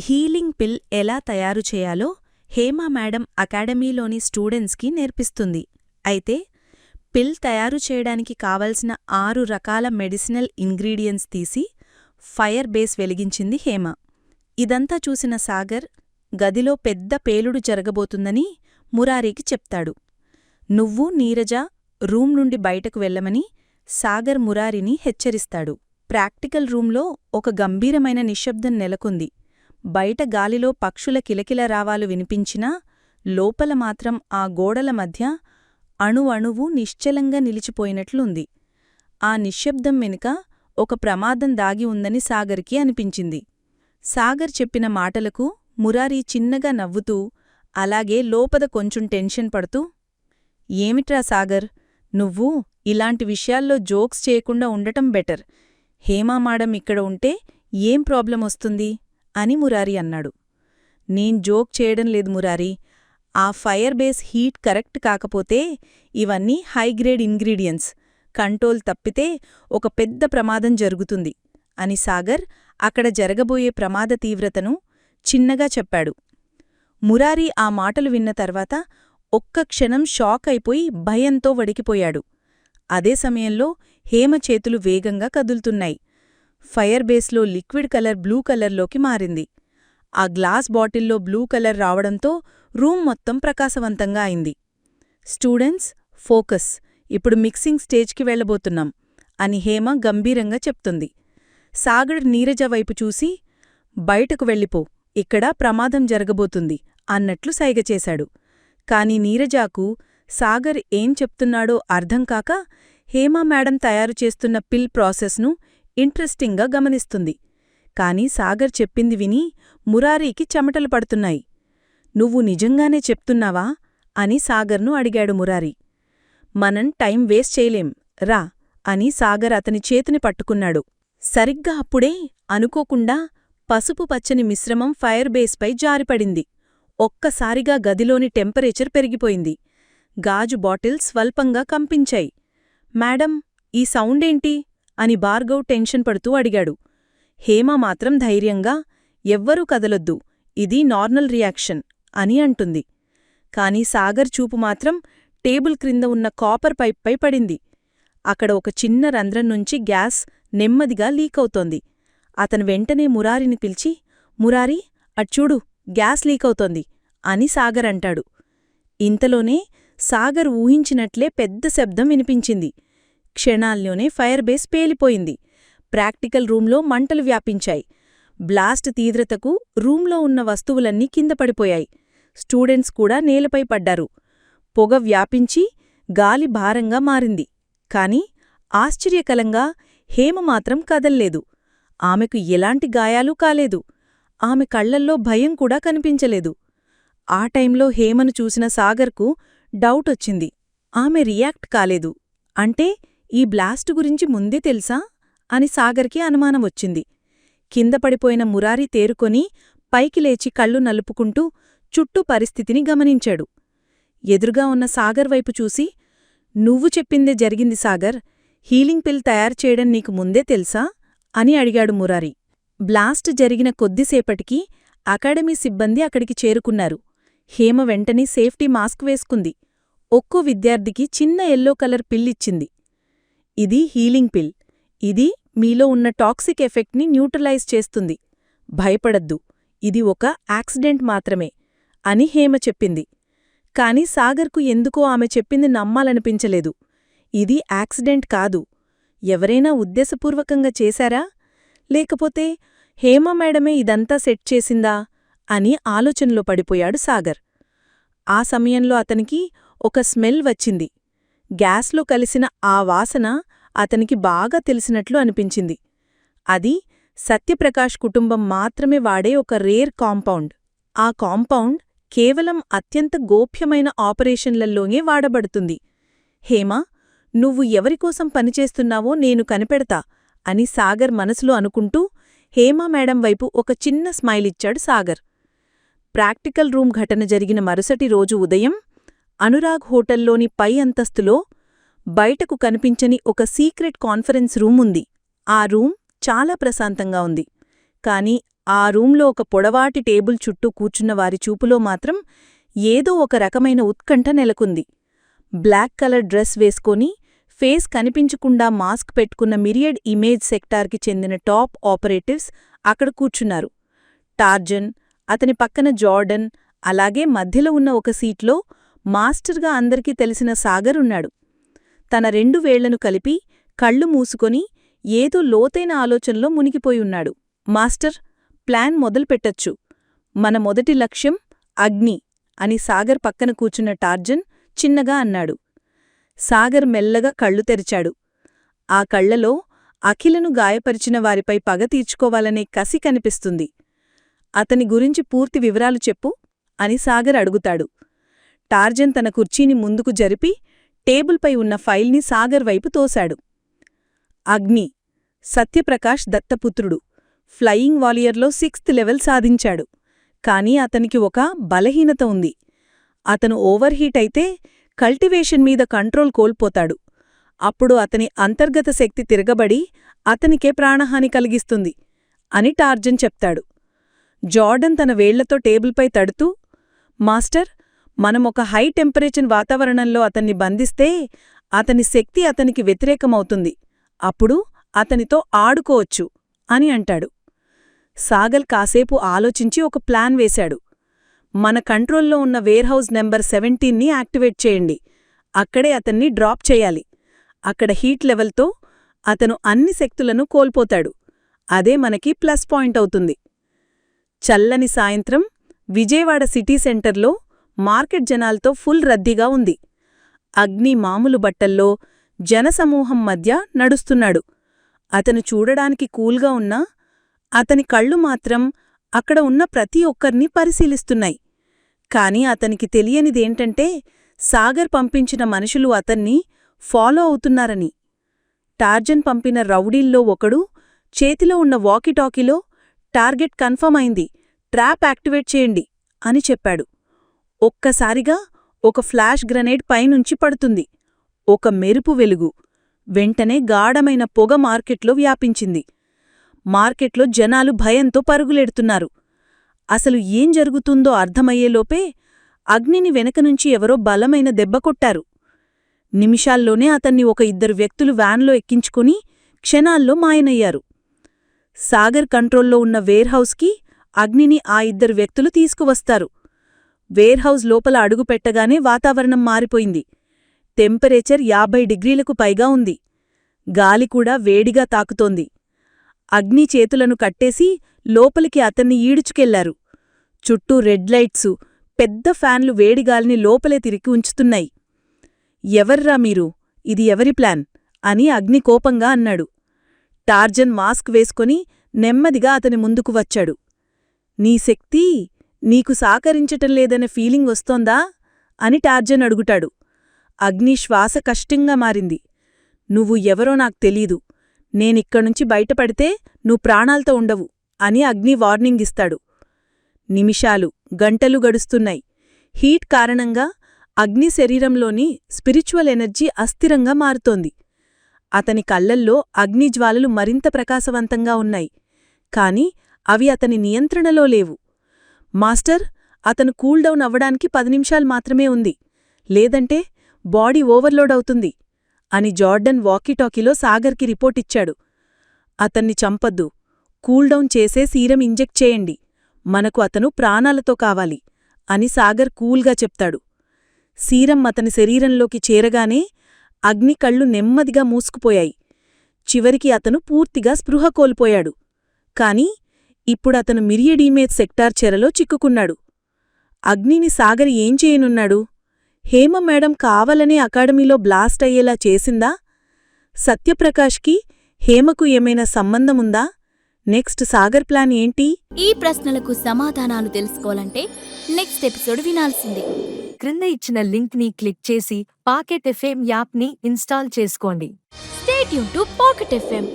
Healing పిల్ ఎలా తయారు చేయాలో హేమ మేడం అకాడమీలోని స్టూడెంట్స్కి నేర్పిస్తుంది. అయితే పిల్ తయారు చేయడానికి కావలసిన ఆరు రకాల మెడిసినల్ ఇంగ్రీడియంట్స్ తీసి ఫైర్ బేస్ వెలిగించింది హేమ. ఇదంతా చూసిన సాగర్ గదిలో పెద్ద పేలుడు జరగబోతుందని మురారికి చెప్తాడు. నువ్వు నీరజ రూమ్ నుండి బయటకు వెళ్ళమని సాగర్ మురారిని హెచ్చరిస్తాడు. ప్రాక్టికల్ రూంలో ఒక గంభీరమైన నిశ్శబ్దం నెలకొంది. బయట గాలిలో పక్షుల కిలకిల రావాలు వినిపించినా లోపల మాత్రం ఆ గోడల మధ్య అణువణువు నిశ్చలంగా నిలిచిపోయినట్లుంది. ఆ నిశ్శబ్దం వెనుక ఒక ప్రమాదం దాగి ఉందని సాగర్కి అనిపించింది. సాగర్ చెప్పిన మాటలకు మురారి చిన్నగా నవ్వుతూ అలాగే లోపద కొంచెం టెన్షన్ పడుతూ ఏమిట్రా సాగర్ నువ్వు ఇలాంటి విషయాల్లో జోక్స్ చేయకుండా ఉండటం బెటర్. హేమా మాడం ఇక్కడ ఉంటే ఏం ప్రాబ్లం వస్తుంది? అని మురారి అన్నాడు. నేన్ జోక్ చేయడం లేదు మురారి. ఆ ఫైర్ బేస్ హీట్ కరెక్ట్ కాకపోతే ఇవన్నీ హైగ్రేడ్ ఇంగ్రీడియంట్స్. కంట్రోల్ తప్పితే ఒక పెద్ద ప్రమాదం జరుగుతుంది అని సాగర్ అక్కడ జరగబోయే ప్రమాద తీవ్రతను చిన్నగా చెప్పాడు. మురారి ఆ మాటలు విన్న తర్వాత ఒక్క క్షణం షాక్ అయిపోయి భయంతో వడికిపోయాడు అదే సమయంలో హేమ చేతులు వేగంగా కదులుతున్నాయి. ఫైర్ బేస్లో లిక్విడ్ కలర్ బ్లూ కలర్లోకి మారింది. ఆ గ్లాస్ బాటిల్లో బ్లూ కలర్ రావడంతో రూమ్ మొత్తం ప్రకాశవంతంగా అయింది. Students focus. ఇప్పుడు మిక్సింగ్ స్టేజ్కి వెళ్ళబోతున్నాం అని హేమ గంభీరంగా చెప్తుంది. సాగర్ నీరజ వైపు చూసి బయటకు వెళ్ళిపో ఇక్కడ ప్రమాదం జరగబోతుంది అన్నట్లు సైగచేశాడు కాని నీరజాకు సాగర్ ఏం చెప్తున్నాడో అర్థంకాక హేమ మేడం తయారు చేస్తున్న పిల్ ప్రాసెస్ను ఇంట్రెస్టింగ్గా గమనిస్తుంది. కాని సాగర్ చెప్పింది విని మురారీకి చెమటలు పడుతున్నాయి. నువ్వు నిజంగానే చెప్తున్నావా? అని సాగర్ను అడిగాడు మురారి. మనం టైం వేస్ట్ చేయలేం రా అని సాగర్ అతని చేతిని పట్టుకున్నాడు. సరిగ్గా అప్పుడే అనుకోకుండా పసుపు పచ్చని మిశ్రమం ఫైర్ బేస్పై జారిపడింది. ఒక్కసారిగా గదిలోని టెంపరేచర్ పెరిగిపోయింది. గాజు బాటిల్ స్వల్పంగా కంపించాయి. మేడం ఈ సౌండేంటి? అని భార్గవ్ టెన్షన్ పడుతూ అడిగాడు. హేమ మాత్రం ధైర్యంగా ఎవ్వరూ కదలొద్దు ఇది నార్మల్ రియాక్షన్ అని అంటుంది. కాని సాగర్ చూపు మాత్రం టేబుల్ క్రింద ఉన్న కాపర్ పైప్పై పడింది. అక్కడ ఒక చిన్న రంధ్రం నుంచి గ్యాస్ నెమ్మదిగా లీకవుతోంది అతను వెంటనే మురారిని పిలిచి మురారి అచ్చూడు గ్యాస్ లీకవుతోంది అని సాగర్ అంటాడు. ఇంతలోనే సాగర్ ఊహించినట్లే పెద్ద శబ్దం వినిపించింది. క్షణాల్లోనే ఫైర్ బేస్ పేలిపోయింది. ప్రాక్టికల్ రూంలో మంటలు వ్యాపించాయి. బ్లాస్ట్ తీవ్రతకు రూంలో ఉన్న వస్తువులన్నీ కింద పడిపోయాయి. స్టూడెంట్స్ కూడా నేలపై పడ్డారు. పొగ వ్యాపించి గాలి భారంగా మారింది. కాని ఆశ్చర్యకలంగా హేమ మాత్రం కదల్లేదు. ఆమెకు ఎలాంటి గాయాలూ కాలేదు. ఆమె కళ్ళల్లో భయం కూడా కనిపించలేదు. ఆ టైంలో హేమను చూసిన సాగర్కు డౌటొచ్చింది ఆమె రియాక్ట్ కాలేదు. అంటే ఈ బ్లాస్టు గురించి ముందే తెలుసా? అని సాగర్కి అనుమానం వచ్చింది. కింద పడిపోయిన మురారి తేరుకొని పైకి లేచి కళ్ళు నలుపుకుంటూ చుట్టూ పరిస్థితిని గమనించాడు. ఎదురుగా ఉన్న సాగర్ వైపు చూసి నువ్వు చెప్పిందే జరిగింది సాగర్. హీలింగ్ పిల్ తయారు చేయడం నీకు ముందే తెలుసా? అని అడిగాడు మురారి. బ్లాస్ట్ జరిగిన కొద్దిసేపటికి అకాడమీ సిబ్బంది అక్కడికి చేరుకున్నారు. హేమ వెంటనే సేఫ్టీ మాస్క్ వేసుకుంది. ఒక్కో విద్యార్థికి చిన్న ఎల్లో కలర్ పిల్లిచ్చింది ఇది హీలింగ్ పిల్. ఇది మీలో ఉన్న టాక్సిక్ ఎఫెక్ట్ని న్యూట్రలైజ్ చేస్తుంది. భయపడద్దు. ఇది ఒక యాక్సిడెంట్ మాత్రమే అని హేమ చెప్పింది. కాని సాగర్కు ఎందుకో ఆమె చెప్పింది నమ్మాలనిపించలేదు. ఇది యాక్సిడెంట్ కాదు. ఎవరైనా ఉద్దేశపూర్వకంగా చేశారా? లేకపోతే హేమ మేడమే ఇదంతా సెట్ చేసిందా? అని ఆలోచనలో పడిపోయాడు సాగర్. ఆ సమయంలో అతనికి ఒక స్మెల్ వచ్చింది. గ్యాస్లో కలిసిన ఆ వాసన అతనికి బాగా తెలిసినట్లు అనిపించింది. అది సత్యప్రకాష్ కుటుంబం మాత్రమే వాడే ఒక రేర్ కాంపౌండ్. ఆ కాంపౌండ్ కేవలం అత్యంత గోప్యమైన ఆపరేషన్లలోనే వాడబడుతుంది. హేమా నువ్వు ఎవరికోసం పనిచేస్తున్నావో నేను కనిపెడతా అని సాగర్ మనసులో అనుకుంటూ హేమా మేడం వైపు ఒక చిన్న స్మైలిచ్చాడు సాగర్. ప్రాక్టికల్ రూమ్ ఘటన జరిగిన మరుసటి రోజు ఉదయం అనురాగ్ హోటల్లోని పై అంతస్తులో బయటకు కనిపించని ఒక సీక్రెట్ కాన్ఫరెన్స్ రూమ్ ఉంది. ఆ రూమ్ చాలా ప్రశాంతంగా ఉంది. కాని ఆ రూంలో ఒక పొడవాటి టేబుల్ చుట్టూ కూర్చున్న వారి చూపులో మాత్రం ఏదో ఒక రకమైన ఉత్కంఠ నెలకొంది. బ్లాక్ కలర్ డ్రెస్ వేసుకొని ఫేస్ కనిపించకుండా మాస్క్ పెట్టుకున్న మిరియడ్ ఇమేజ్ సెక్టార్కి చెందిన టాప్ ఆపరేటివ్స్ అక్కడ కూర్చున్నారు. టార్జన్ అతని పక్కన జార్డన్ అలాగే మధ్యలో ఉన్న ఒక సీట్లో మాస్టర్గా అందరికీ తెలిసిన సాగర్ ఉన్నాడు తన రెండు వేళ్ళను కలిపి కళ్ళు మూసుకొని ఏదో లోతైన ఆలోచనలో మునిగిపోయి ఉన్నాడు. మాస్టర్ ప్లాన్ మొదలుపెట్టచ్చు. మన మొదటి లక్ష్యం అగ్ని అని సాగర్ పక్కన కూర్చున్న టార్జన్ చిన్నగా అన్నాడు. సాగర్ మెల్లగా కళ్ళు తెరిచాడు. ఆ కళ్ళలో అఖిలను గాయపరిచిన వారిపై పగ తీర్చుకోవాలనే కసి కనిపిస్తుంది. అతని గురించి పూర్తి వివరాలు చెప్పు అని సాగర్ అడుగుతాడు. టార్జన్ తన కుర్చీని ముందుకు జరిపి టేబుల్పై ఉన్న ఫైల్ని సాగర్ వైపు తోశాడు. అగ్ని సత్యప్రకాష్ దత్తపుత్రుడు ఫ్లయింగ్ వాలియర్లో సిక్స్త్ లెవెల్ సాధించాడు. కాని అతనికి ఒక బలహీనత ఉంది. అతను ఓవర్హీట్ అయితే కల్టివేషన్ మీద కంట్రోల్ కోల్పోతాడు. అప్పుడు అతని అంతర్గత శక్తి తిరగబడి అతనికే ప్రాణహాని కలిగిస్తుంది అని టార్జన్ చెప్తాడు. జార్డన్ తన వేళ్ళతో టేబుల్పై తడుతూ మాస్టర్ మనం ఒక హై టెంపరేచర్ వాతావరణంలో అతన్ని బంధిస్తే అతని శక్తి అతనికి వ్యతిరేకమవుతుంది. అప్పుడు అతనితో ఆడుకోవచ్చు అని అంటాడు. సాగల్ కాసేపు ఆలోచించి ఒక ప్లాన్ వేశాడు. మన కంట్రోల్లో ఉన్న వేర్హౌస్ నెంబర్ సెవెంటీన్ని యాక్టివేట్ చేయండి. అక్కడే అతన్ని డ్రాప్ చేయాలి. అక్కడ హీట్ లెవెల్తో అతను అన్ని శక్తులను కోల్పోతాడు. అదే మనకి ప్లస్ పాయింట్ అవుతుంది. చల్లని సాయంత్రం విజయవాడ సిటీ సెంటర్లో మార్కెట్ జనాలతో ఫుల్ రద్దీగా ఉంది. అగ్ని మామూలు బట్టల్లో జనసమూహం మధ్య నడుస్తున్నాడు. అతను చూడడానికి కూల్గా ఉన్నా అతని కళ్ళు మాత్రం అక్కడ ఉన్న ప్రతి ఒక్కర్నీ పరిశీలిస్తున్నాయి. కాని అతనికి తెలియనిదేంటంటే సాగర్ పంపించిన మనుషులు అతన్ని ఫాలో అవుతున్నారని. టార్జన్ పంపిన రౌడీల్లో ఒకడు చేతిలో ఉన్న వాకీటాకీలో టార్గెట్ కన్ఫర్మ్ అయింది ట్రాప్ యాక్టివేట్ చేయండి అని చెప్పాడు. ఒక్కసారిగా ఒక ఫ్లాష్ గ్రనేడ్ పైనుంచి పడుతుంది. ఒక మెరుపు వెలుగు వెంటనే గాఢమైన పొగ మార్కెట్లో వ్యాపించింది. మార్కెట్లో జనాలు భయంతో పరుగులెడుతున్నారు. అసలు ఏం జరుగుతుందో అర్థమయ్యేలోపే అగ్నిని వెనకనుంచి ఎవరో బలమైన దెబ్బ కొట్టారు. నిమిషాల్లోనే అతన్ని ఒక ఇద్దరు వ్యక్తులు వ్యాన్లో ఎక్కించుకుని క్షణాల్లో మాయనయ్యారు. సాగర్ కంట్రోల్లో ఉన్న వేర్హౌస్కి అగ్నిని ఆ ఇద్దరు వ్యక్తులు తీసుకువస్తారు. వేర్హౌస్ లోపల అడుగుపెట్టగానే వాతావరణం మారిపోయింది. టెంపరేచర్ యాభై డిగ్రీలకు పైగా ఉంది. గాలి కూడా వేడిగా తాకుతోంది. అగ్ని చేతులను కట్టేసి లోపలికి అతన్ని ఈడుచుకెళ్ళారు. చుట్టూ రెడ్ లైట్సు పెద్ద ఫ్యాన్లు వేడిగాలిని లోపలే తిరిగి ఉంచుతున్నాయి. ఎవర్రా మీరు? ఇది ఎవరి ప్లాన్? అని అగ్ని కోపంగా అన్నాడు. టార్జన్ మాస్క్ వేసుకొని నెమ్మదిగా అతని ముందుకు వచ్చాడు. నీ శక్తి నీకు సాకరించటం లేదనే ఫీలింగ్ వస్తోందా? అని టార్జన్ అడుగుటాడు అగ్ని శ్వాస కష్టంగా మారింది. నువ్వు ఎవరో నాకు తెలీదు. నేనిక్కడ్నుంచి బయటపడితే నువ్వు ప్రాణాలతో ఉండవు అని అగ్ని వార్నింగ్ ఇస్తాడు. నిమిషాలు గంటలు గడుస్తున్నాయి. హీట్ కారణంగా అగ్ని శరీరంలోని స్పిరిచువల్ ఎనర్జీ అస్థిరంగా మారుతోంది. అతని కళ్ళల్లో అగ్నిజ్వాలలు మరింత ప్రకాశవంతంగా ఉన్నాయి. కాని అవి అతని నియంత్రణలో లేవు. మాస్టర్ అతను కూల్డౌన్ అవ్వడానికి పది నిమిషాలు మాత్రమే ఉంది. లేదంటే బాడీ ఓవర్లోడ్ అవుతుంది అని జార్డన్ వాకీటాకీలో సాగర్కి రిపోర్టిచ్చాడు అతన్ని చంపద్దు. కూల్డౌన్ చేసే సీరం ఇంజెక్ట్ చేయండి. మనకు అతను ప్రాణాలతో కావాలి అని సాగర్ కూల్గా చెప్తాడు. సీరం అతని శరీరంలోకి చేరగానే అగ్ని కళ్ళు నెమ్మదిగా మూసుకుపోయాయి. చివరికి అతను పూర్తిగా స్పృహ కోల్పోయాడు. కాని ఇప్పుడతను మిరియడీమేజ్ సెక్టార్ చెరలో చిక్కుకున్నాడు. అగ్నిని సాగర్ ఏం చేయనున్నాడు? హేమ మేడం కావాలనే అకాడమీలో బ్లాస్ట్ అయ్యేలా చేసిందా? సత్యప్రకాష్కి హేమకు ఏమైనా సంబంధముందా? నెక్స్ట్ సాగర్ ప్లాన్ ఏంటి? ఈ ప్రశ్నలకు సమాధానాలు తెలుసుకోవాలంటే నెక్స్ట్ ఎపిసోడ్ వినాల్సిందే. క్రింద ఇచ్చిన లింక్ని క్లిక్ చేసి పాకెట్ ఎఫ్ఎం యాప్ని ఇన్స్టాల్ చేసుకోండి. State to Pocket FM